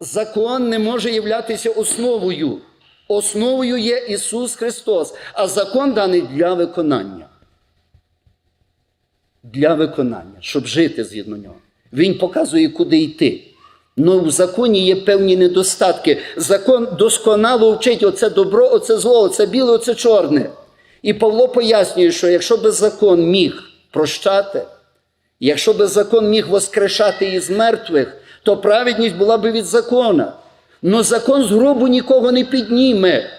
закон не може являтися основою. Основою є Ісус Христос, а закон даний для виконання. Для виконання, щоб жити згідно нього. Він показує, куди йти. Ну в законі є певні недостатки. Закон досконало вчить оце добро, оце зло, оце біле, оце чорне. І Павло пояснює, що якщо би закон міг прощати, якщо би закон міг воскрешати із мертвих, то праведність була би від закона. Но закон з гробу нікого не підніме.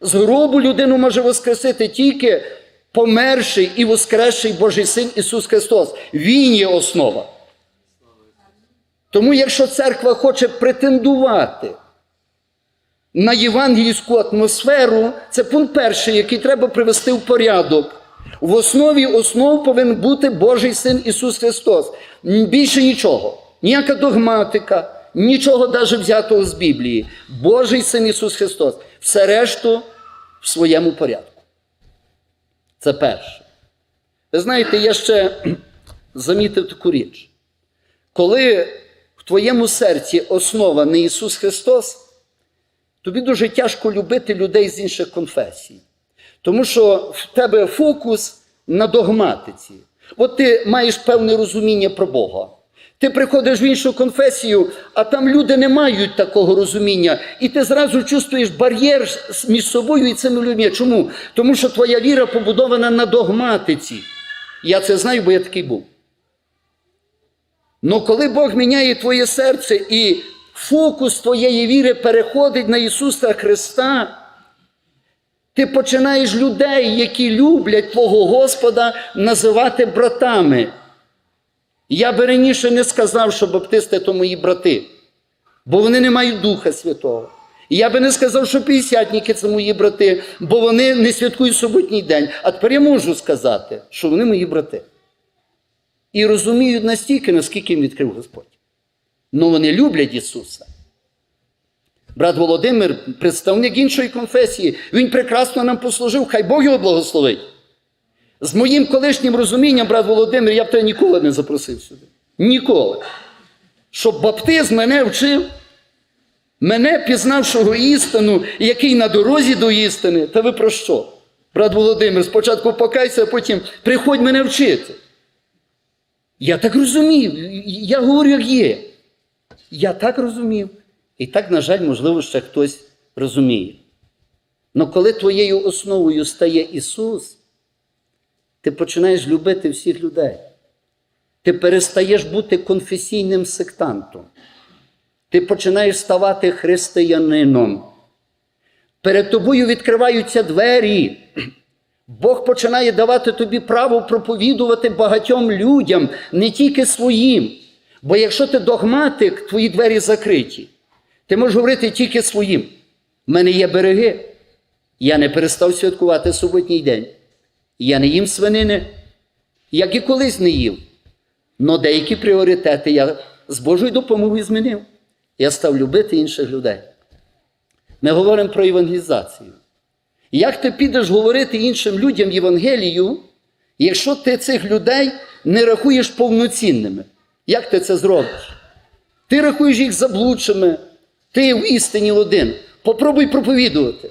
З гробу людину може воскресити тільки померший і воскресший Божий Син Ісус Христос. Він є основа. Тому, якщо церква хоче претендувати на євангельську атмосферу, це пункт перший, який треба привести в порядок. В основі основ повинен бути Божий Син Ісус Христос. Більше нічого. Ніяка догматика, нічого навіть взятого з Біблії. Божий Син Ісус Христос. Все решту в своєму порядку. Це перше. Ви знаєте, я ще замітив таку річ. Коли в твоєму серці основа не Ісус Христос, тобі дуже тяжко любити людей з інших конфесій. Тому що в тебе фокус на догматиці. От ти маєш певне розуміння про Бога. Ти приходиш в іншу конфесію, а там люди не мають такого розуміння. І ти зразу чувствуєш бар'єр між собою і цими людьми. Чому? Тому що твоя віра побудована на догматиці. Я це знаю, бо я такий був. Но коли Бог міняє твоє серце і фокус твоєї віри переходить на Ісуса Христа, ти починаєш людей, які люблять Твого Господа, називати братами. Я би раніше не сказав, що баптисти то мої брати, бо вони не мають Духа Святого. Я би не сказав, що п'ятдесятники це мої брати, бо вони не святкують суботній день. А тепер я можу сказати, що вони мої брати. І розуміють настільки, наскільки їм відкрив Господь. Ну вони люблять Ісуса. Брат Володимир, представник іншої конфесії, він прекрасно нам послужив, хай Бог його благословить. З моїм колишнім розумінням, брат Володимир, я б тебе ніколи не запросив сюди. Ніколи. Щоб баптизм мене вчив, мене пізнавшого істину, який на дорозі до істини. Та ви про що? Брат Володимир, спочатку покайся, а потім приходь мене вчити. Я так розумів, я говорю, як є. Я так розумів. І так, на жаль, можливо, ще хтось розуміє. Але коли твоєю основою стає Ісус, ти починаєш любити всіх людей. Ти перестаєш бути конфесійним сектантом. Ти починаєш ставати християнином. Перед тобою відкриваються двері. Бог починає давати тобі право проповідувати багатьом людям, не тільки своїм. Бо якщо ти догматик, твої двері закриті. Ти можеш говорити тільки своїм. У мене є береги. Я не перестав святкувати суботній день. Я не їм свинини, як і колись не їв. Но деякі пріоритети я з Божою допомогою змінив. Я став любити інших людей. Ми говоримо про евангелізацію. Як ти підеш говорити іншим людям Євангелію, якщо ти цих людей не рахуєш повноцінними? Як ти це зробиш? Ти рахуєш їх заблудшими, ти в істині один. Попробуй проповідувати.